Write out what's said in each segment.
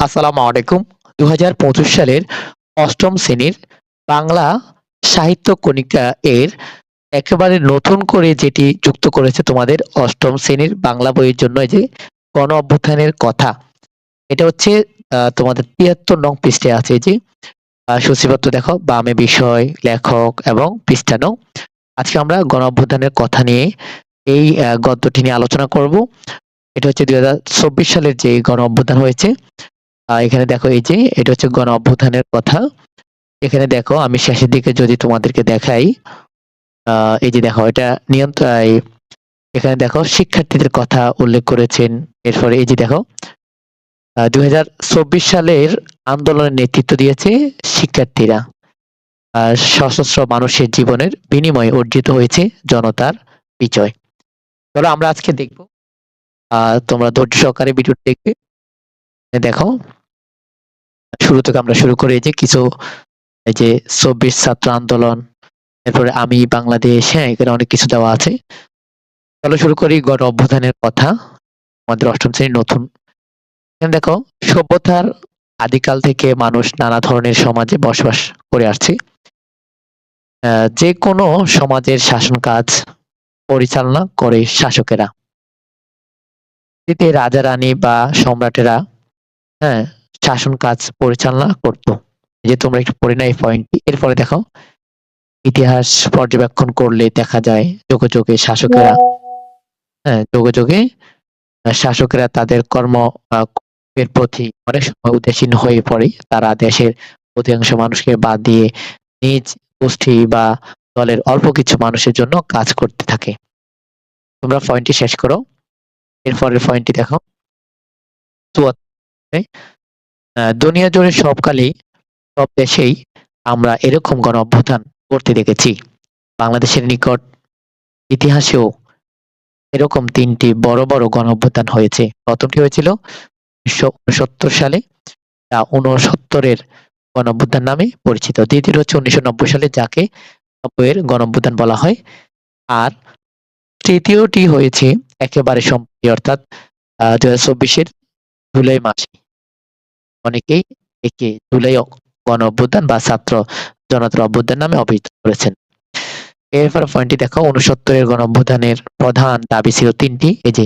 আসসালামু আলাইকুম। দু হাজার পঁচিশ সালের অষ্টম শ্রেণির বাংলা সাহিত্য কণিকা এর একেবারে নতুন করে যেটি যুক্ত করেছে তোমাদের অষ্টম শ্রেণির বাংলা বইয়ের জন্য যে গণ অভ্যুত্থানের কথা। এটা হচ্ছে তোমাদের তিয়াত্তর নং পৃষ্ঠে আছে যে সূচিপত্র দেখো, বামে বিষয়, লেখক এবং পৃষ্ঠা নং আজকে আমরা গণ অভ্যুত্থানের কথা নিয়ে এই গদ্যটি নিয়ে আলোচনা করব। এটা হচ্ছে দুই হাজার চব্বিশ সালের যে গণ অভ্যুত্থান হয়েছে এখানে দেখো এই যে, এটা হচ্ছে গণ অভ্যুত্থানের কথা। এখানে দেখো, আমি শেষের দিকে যদি তোমাদেরকে দেখাই এই যে দেখো, এটা নিয়ন্ত্রণ এখানে দেখো, শিক্ষার্থীদের কথা উল্লেখ করেছেন। এরপরে এই যে দেখো দুই সালের আন্দোলনের নেতৃত্ব দিয়েছে শিক্ষার্থীরা। সশস্ত্র মানুষের জীবনের বিনিময়ে অর্জিত হয়েছে জনতার বিজয়। চলো আমরা আজকে দেখব। আহ, তোমরা ধৈর্য সহকারে ভিডিও দেখবে। দেখো শুরু থেকে আমরা শুরু করি যে কিছু, এই যে চব্বিশ ছাত্র আন্দোলন, এরপরে আমি, বাংলাদেশ হ্যাঁ এখানে অনেক কিছু দেওয়া আছে। চলো শুরু করি গণ অভ্যুত্থানের কথা, আমাদের অষ্টম শ্রেণির নতুন। এখানে দেখো, সভ্যতার আদিকাল থেকে মানুষ নানা ধরনের সমাজে বসবাস করে আসছে। যে কোনো সমাজের শাসন কাজ পরিচালনা করে শাসকেরা। রাজা রানী বা সম্রাটেরা হ্যাঁ শাসন কাজ পরিচালনা করত। যে তোমরা একটু পড়ে না এই পয়েন্টটি এরপরে দেখো ইতিহাস পর্যবেক্ষণ করলে দেখা যায়, যোগে যোগে শাসকেরা হ্যাঁ যোগে যোগে শাসকেরা তাদের কর্ম এর প্রতি অনেক সময় উদাসীন হয়ে পড়ে। তারা দেশের অধিকাংশ মানুষকে বাদ দিয়ে নিজ গোষ্ঠী বা দলের অল্প কিছু মানুষের জন্য কাজ করতে থাকে। তোমরা পয়েন্টটি শেষ করো। এরপরের পয়েন্টটি দেখো দুনিয়া জুড়ে সবকালেই সব দেশেই আমরা এরকম গণ অভ্যুত্থান করতে দেখেছি। বাংলাদেশের নিকট ইতিহাসেও এরকম তিনটি বড় বড় গণ অভ্যুত্থান হয়েছে। প্রথমটি হয়েছিল উনিশশো উনসত্তর সালে, যা উনসত্তরের গণ অভ্যুত্থান নামে পরিচিত। দ্বিতীয় হচ্ছে উনিশশো নব্বই সালে, যাকে নব্বইয়ের গণ অভ্যুত্থান বলা হয়। আর তৃতীয়টি হয়েছে একেবারে সম্প্রতি, অর্থাৎ দুই হাজার চব্বিশের জুলাই মাসে। অনেকেই একে জুলাই গণ অভ্যুত্থান বা ছাত্র জনতার অভ্যুত্থান নামে অভিহিত করেছেন। এরপর পয়েন্টটি দেখো উনসত্তরের গণ অভ্যুত্থানের প্রধান দাবি ছিল তিনটি। এই যে,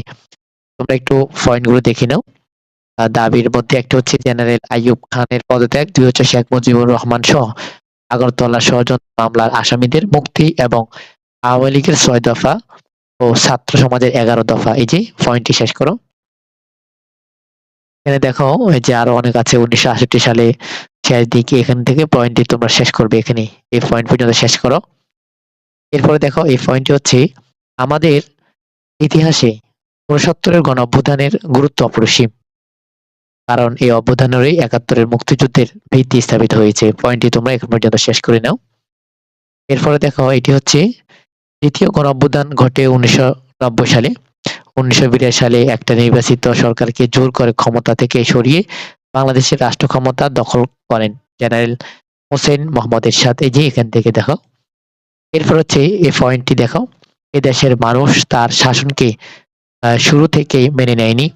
তোমরা একটু পয়েন্টগুলো দেখে নাও। দাবির মধ্যে একটা হচ্ছে জেনারেল আইয়ুব খানের পদত্যাগ, দুই হচ্ছে শেখ মুজিবুর রহমান সহ আগরতলা ষড়যন্ত্র মামলার আসামিদের মুক্তি এবং আওয়ামী লীগের ছয় দফা ও ছাত্র সমাজের এগারো দফা। এই যে পয়েন্টটি শেষ করো। এখানে দেখো এই যে আরও অনেক আছে, উনিশশো আষট্টি সালে শেষ দিকে এখান থেকে পয়েন্টটি তোমরা শেষ করবে এখানে এই পয়েন্ট পর্যন্ত শেষ করো। এরপরে দেখো, এই পয়েন্টটি হচ্ছে আমাদের ইতিহাসে উনসত্তরের গণ অভ্যুত্থানের গুরুত্ব অপরিসীম। কারণ এই অভ্যুত্থানেরই একাত্তরের মুক্তিযুদ্ধের ভিত্তি স্থাপিত হয়েছে। পয়েন্টটি তোমরা এখন পর্যন্ত শেষ করে নাও। এরপরে দেখো, এটি হচ্ছে দ্বিতীয় গণ অভ্যুত্থান ঘটে উনিশশো নব্বই সালে। উনিশশো বিরাশি সালে একটা নির্বাচিত সরকারকে জোর করে ক্ষমতা থেকে সরিয়ে বাংলাদেশের রাষ্ট্র ক্ষমতা দখল করেন জেনারেল হোসেন মোহাম্মদ এরশাদ। এই যে, এখান থেকে দেখো। এরপর হচ্ছে এই পয়েন্টটি দেখো। এ দেশের মানুষ তার শাসনকে শুরু থেকে মেনে নেয়নি।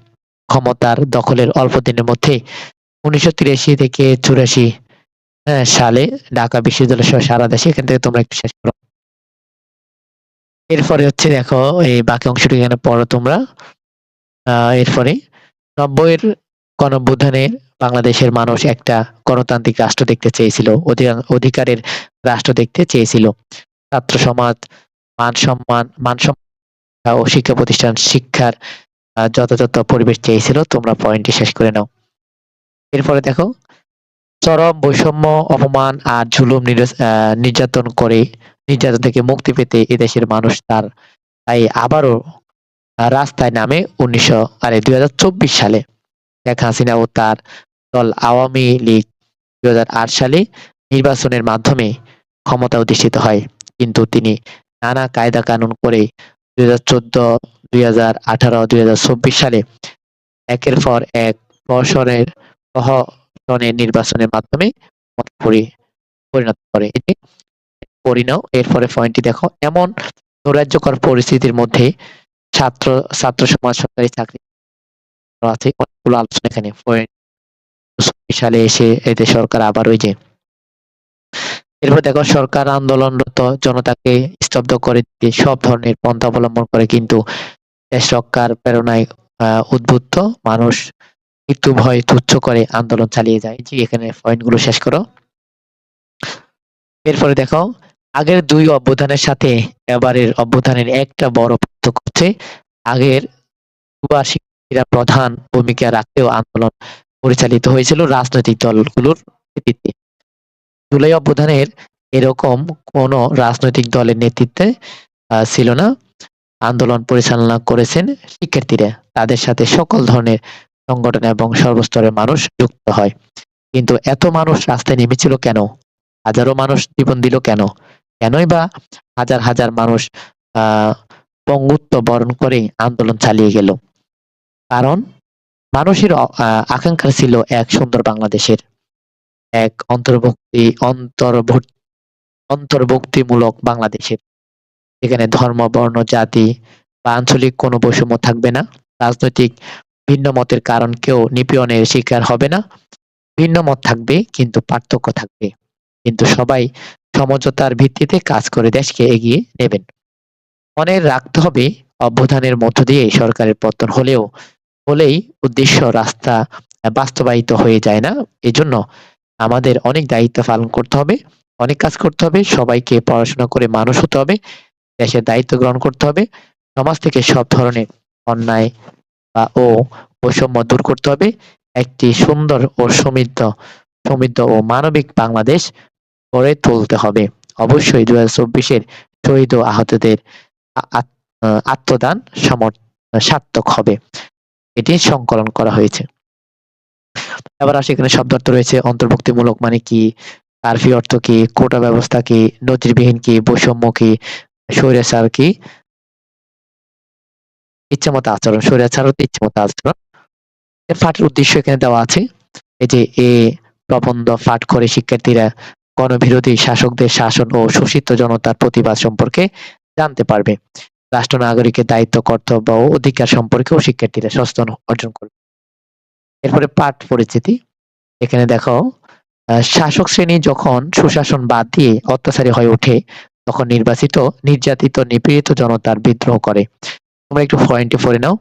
ক্ষমতার দখলের অল্প দিনের মধ্যে উনিশশো তিরাশি থেকে চুরাশি সালে ঢাকা বিশ্ববিদ্যালয় সহ সারা দেশে। এখান থেকে তোমরা একটু শেষ করো। এরপরে হচ্ছে দেখো, এই বাকি অংশটি এখানে পড়ো তোমরা। এরপরে নব্বইয়ের গণঅভ্যুত্থানে বাংলাদেশের মানুষ একটা গণতান্ত্রিক রাষ্ট্র দেখতে চেয়েছিল অধিকারের রাষ্ট্র দেখতে চেয়েছিল। ছাত্র সমাজ, মান সম্মান মান সম্মান ও শিক্ষা প্রতিষ্ঠান, শিক্ষার যথাযথ পরিবেশ চেয়েছিল। তোমরা পয়েন্টটি শেষ করে নাও। এরপরে দেখো, চরম বৈষম্য, অপমান আর ঝুলুম নির্যাতন করে নির্যাতন থেকে মুক্তি পেতে এদেশের মানুষ তার, তাই আবারও রাস্তায় নামে উনিশশো, আরে দুই হাজার চব্বিশ সালে। শেখ হাসিনা ও তার দল আওয়ামী লীগ দুই সালে নির্বাচনের মাধ্যমে ক্ষমতা অধিষ্ঠিত হয়। কিন্তু তিনি নানা কায়দা কানুন করে দুই হাজার চোদ্দ, দুই হাজার আঠারো, দুই হাজার চব্বিশ সালে একের পর এক বছরের প্রহসনের নির্বাচনের মাধ্যমে পরিণত করে। এই যে পরিণাম এরপরে পয়েন্টটি দেখো। এমন নৈরাজ্যকর পরিস্থিতির মধ্যে ছাত্র ছাত্র সমাজ, সরকারি চাকরি আছে। অনেকগুলো আলোচনা এখানে। সালে এসে এতে সরকার আবার ওই যে এরপর দেখো, সরকার আন্দোলনরত জনতাকে স্তব্ধ করে দিতে সব ধরনের পন্থা অবলম্বন করে কিন্তু দেশ রক্ষার প্রেরণায় উদ্বুদ্ধ মানুষ মৃত্যু ভয় তুচ্ছ করে আন্দোলন চালিয়ে যায়। জি, এখানে পয়েন্টগুলো শেষ করো। এরপরে দেখো আগের দুই অভ্যুত্থানের সাথে এবারের অভ্যুত্থানের একটা বড় পার্থক্য হচ্ছে আগের যুবা শিক্ষার্থীরা প্রধান ভূমিকা রাখতেও আন্দোলন পরিচালিত হয়েছিল রাজনৈতিক দলগুলোর নেতৃত্বে। জুলাই অভ্যুত্থানের এরকম কোন রাজনৈতিক দলের নেতৃত্বে ছিল না। আন্দোলন পরিচালনা করেছেন শিক্ষার্থীরা। তাদের সাথে সকল ধরনের সংগঠন এবং সর্বস্তরের মানুষ যুক্ত হয়। কিন্তু এত মানুষ রাস্তায় নেমেছিল কেন? হাজারো মানুষ জীবন দিল কেন? কেনই বা হাজার হাজার মানুষ পঙ্গুত্ব বরণ করে আন্দোলন চালিয়ে গেল। কারণ মানুষের আকাঙ্ক্ষা ছিল এক সুন্দর বাংলাদেশের। এক অন্তর্ভুক্তি অন্তর্ভুক্তি অন্তর্ভুক্তিমূলক বাংলাদেশের। এখানে ধর্ম, বর্ণ, জাতি বা আঞ্চলিক কোনো বৈষম্য থাকবে না। রাজনৈতিক ভিন্ন মতের কারণ কেউ নিপীড়নের শিকার হবে না। ভিন্ন মত থাকবে, কিন্তু পার্থক্য থাকবে। কিন্তু সবাই সমঝোতার ভিত্তিতে কাজ করে দেশকে এগিয়ে নেবেন। মনে রাখতে হবে, অভ্যুত্থানের মধ্য দিয়ে সরকারের পতন হলেও, হলেই উদ্দেশ্য রাস্তা বাস্তবায়িত হয়ে যায় না। এজন্য আমাদের অনেক দায়িত্ব পালন করতে হবে, অনেক কাজ করতে হবে, সবাইকে পড়াশোনা করে মানুষ হতে হবে, দেশের দায়িত্ব গ্রহণ করতে হবে, সমাজ থেকে সব ধরনের অন্যায় বা ও বৈষম্য দূর করতে হবে। একটি সুন্দর ও সমৃদ্ধ সমৃদ্ধ ও মানবিক বাংলাদেশ গড়ে তুলতে হবে। অবশ্যই দু হাজার চব্বিশের শহীদ আহতদের আত্মদান সার্থক হবে। এটি সংকলন করা হয়েছে। এবার আসে এখানে শব্দ অর্থ রয়েছে, অন্তর্ভুক্তিমূলক মানে কি? কারফি অর্থ কি? কোটা ব্যবস্থা কি? নজিরবিহীন কি? বৈষম্য কি? স্বৈরাচার কি? ইচ্ছে মতো আচরণ, স্বৈরাচার হতে ইচ্ছে মতো আচরণ পাঠের উদ্দেশ্য এখানে দেওয়া আছে, এই যে এ প্রবন্ধ পাঠ করে শিক্ষার্থীরা গণবিরোধী শাসকদের শাসন ও শোষিত জনতার প্রতিবাদ সম্পর্কে জানতে পারবে। রাষ্ট্র নাগরিকের দায়িত্ব, কর্তব্য ও অধিকার সম্পর্কেও শিক্ষার্থীরা সচেতন অর্জন করবে। এরপরে পাঠ পরিচিতি। এখানে দেখো শাসক শ্রেণি যখন সুশাসন বাদ দিয়ে অত্যাচারী হয়ে ওঠে, তখন নির্বাচিত, নির্যাতিত, নিপীড়িত জনতার বিদ্রোহ করে। তোমরা একটু পয়েন্টে পড়ে নাও।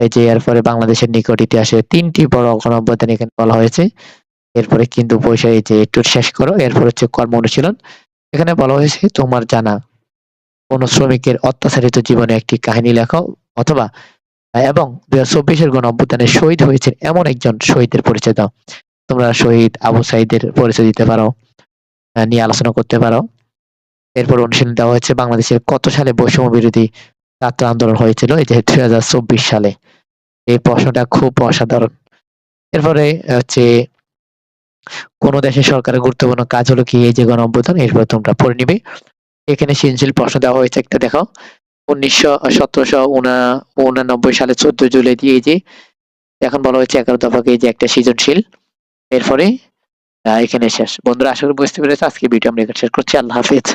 এই যে এরপরে বাংলাদেশের নিকট ইতিহাসে তিনটি বড় গণঅভ্যুত্থান এখানে বলা হয়েছে। এরপরে কিন্তু পয়সা এই যে একটু শেষ করো, এরপর হচ্ছে কর্ম অনুশীলন। এখানে বলা হয়েছে, তোমার জানা কোন শ্রমিকের অত্যাচারিত জীবনে একটি কাহিনী লেখো অথবা এবং দুই হাজার চব্বিশের গণ অভ্যুত্থানে শহীদ হয়েছে এমন একজন শহীদের পরিচয় দাও। তোমরা শহীদ আবু সাইদের পরিচয় দিতে পারো নিয়ে আলোচনা করতে পারো। এরপর অনুশীলন দেওয়া হয়েছে, বাংলাদেশের কত সালে বৈষম্য বিরোধী ছাত্র আন্দোলন হয়েছিল? এই যে দুই হাজার চব্বিশ সালে। এই প্রশ্নটা খুব অসাধারণ। এরপরে হচ্ছে কোন দেশের সরকারের গুরুত্বপূর্ণ কাজ হলো কি এই যে গণ অভ্যুত্থান এরপর তোমরা পড়ে নিবে। এখানে সৃজনশীল প্রশ্ন দেওয়া হয়েছে একটা দেখো উনিশশো সতেরোশো উনানব্বই সালে চোদ্দ জুলাই দিয়ে এই যে, এখন বলা হয়েছে এগারো দফাকে এই যে একটা সৃজনশীল। এরপরে এখানে শেষ। বন্ধুরা, আশা করি বুঝতে পেরেছি। আজকে ভিডিও আমরা শেষ করছি। আল্লাহ হাফিজ।